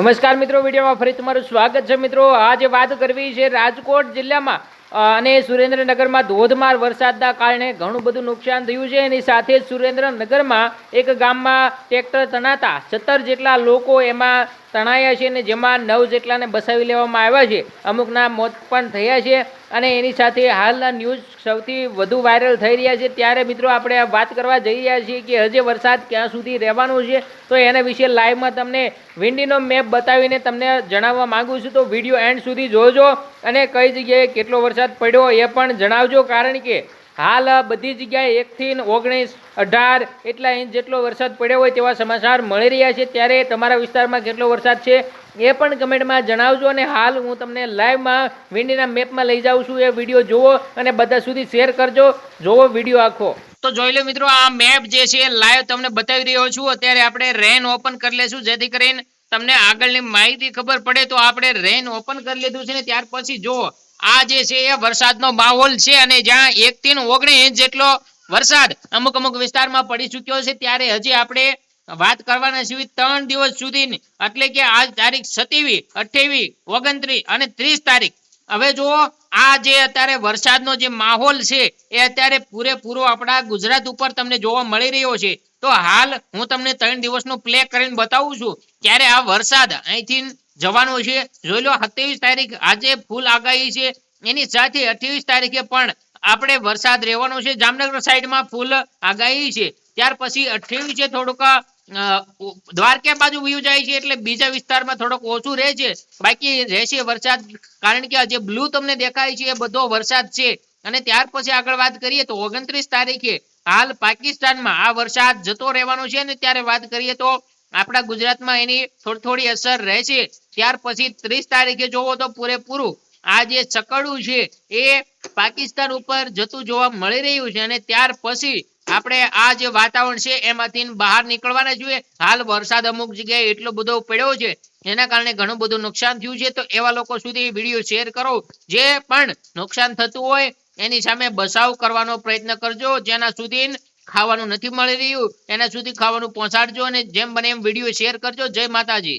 નમસ્કાર મિત્રો, વિડીયોમાં ફરી તમારું સ્વાગત છે મિત્રો. આજે વાત કરવી છે રાજકોટ જિલ્લામાં અને સુરેન્દ્રનગરમાં ધોધમાર વરસાદના કારણે ઘણું બધું નુકસાન થયું છે. એની સાથે જ સુરેન્દ્રનગરમાં એક ગામમાં ટ્રેક્ટર તણાતા સત્તર જેટલા લોકો એમાં તણાયા છે અને જેમાં નવ જેટલાને બસાવી લેવામાં આવ્યા છે. અમુકના મોત પણ થયા છે. અને એની સાથે હાલના ન્યૂઝ સૌથી વધુ વાયરલ થઈ રહ્યા છે. ત્યારે મિત્રો આપણે વાત કરવા જઈ રહ્યા છીએ કે હજે વરસાદ ક્યાં સુધી રહેવાનો છે. તો એના વિશે લાઈવમાં તમને વિન્ડીનો મેપ બતાવીને તમને જણાવવા માંગુ છું. તો વીડિયો એન્ડ સુધી જોજો અને કઈ જગ્યાએ કેટલો વરસાદ પડ્યો એ પણ જણાવજો. કારણ કે હાલ બધી જગ્યાએ એકથી ઓગણીસ, અઢાર એટલા ઇંચ જેટલો વરસાદ પડ્યો હોય તેવા સમાચાર મળી રહ્યા છે. ત્યારે તમારા વિસ્તારમાં કેટલો વરસાદ છે એ પણ કમેન્ટમાં જણાવજો અને હાલ હું તમને લાઈવમાં વિંડીના મેપમાં લઈ જાઉં છું. એ વીડિયો જુઓ અને બધા સુધી શેર કરજો. જોવો વીડિયો આખો. તો જોઈ લો મિત્રો, આ મેપ જે છે લાઈવ તમને બતાવી રહ્યો છું. અત્યારે આપણે રેન ઓપન કરી લેશું, જેથી કરીને તમને આગળની માહિતી ખબર પડે. તો આપણે રેન ઓપન કરી લીધું છે ને ત્યાર પછી જુઓ. આ જે છે એ વરસાદનો માહોલ છે અને જ્યાં એક થી ઓગણીસ જેટલો વરસાદ અમુક અમુક વિસ્તારમાં પડી ચુક્યો છે, ત્યારે હજી આપણે વાત કરવાના છીએ ત્રણ દિવસ સુધી એટલે કે આજ તારીખ સત્યાવીસ, અઠ્યાવીસ, ઓગણત્રીસ અને ત્રીસ તારીખ. હવે જો આ જે અત્યારે વરસાદનો જે માહોલ છે, એ અત્યારે પૂરેપૂરો આપણા ગુજરાત ઉપર તમને જોવા મળી રહ્યો છે. તો હાલ હું તમને ત્રણ દિવસનો પ્લે કરીને બતાવું છું. ત્યારે આ વરસાદ અહીંથી જવાનો છે, જોઈ લો, સત્યાવીસ તારીખ આજે ફૂલ આગાહી છે. એની સાથે અઠ્યાવીસ તારીખે પણ આપણે વરસાદ રહેવાનો છે. જામનગર સાઈડમાં ફૂલ આગાહી છે. ત્યાર પછી અઠ્યાવીસે થોડુંક દ્વારકા બાજુ વયું જાય છે એટલે બીજા વિસ્તારમાં થોડોક ઓછું રહે છે. બાકી રહેશે વરસાદ, કારણ કે જે બ્લુ તમને દેખાય છે એ બધો વરસાદ છે. અને ત્યાર પછી આગળ વાત કરીએ તો ઓગણત્રીસ તારીખે હાલ પાકિસ્તાનમાં આ વરસાદ જતો રહેવાનો છે અને ત્યારે વાત કરીએ તો આપણા ગુજરાતમાં એની થોડી થોડી અસર રહેશે ત્યાર પછી ત્રીસ તારીખે જોવો તો પૂરેપૂરું આ જે ચકડું છે એ પાકિસ્તાન ઉપર જતું જોવા મળી રહ્યું છે અને ત્યાર પછી આપણે આ જે વાતાવરણ છે, એમાંથી બહાર નીકળવાના જોઈએ. હાલ વરસાદ અમુક જગ્યાએ એટલો બધો પડ્યો છે, એના કારણે ઘણું બધું નુકસાન થયું છે. તો એવા લોકો સુધી વીડિયો શેર કરો. જે પણ નુકસાન થતું હોય, એની સામે બચાવ કરવાનો પ્રયત્ન કરજો. જેના સુધી ખાવાનું નથી મળી રહ્યું, એના સુધી ખાવાનું પહોંચાડજો અને જેમ બને એમ વીડિયો શેર કરજો. જય માતાજી.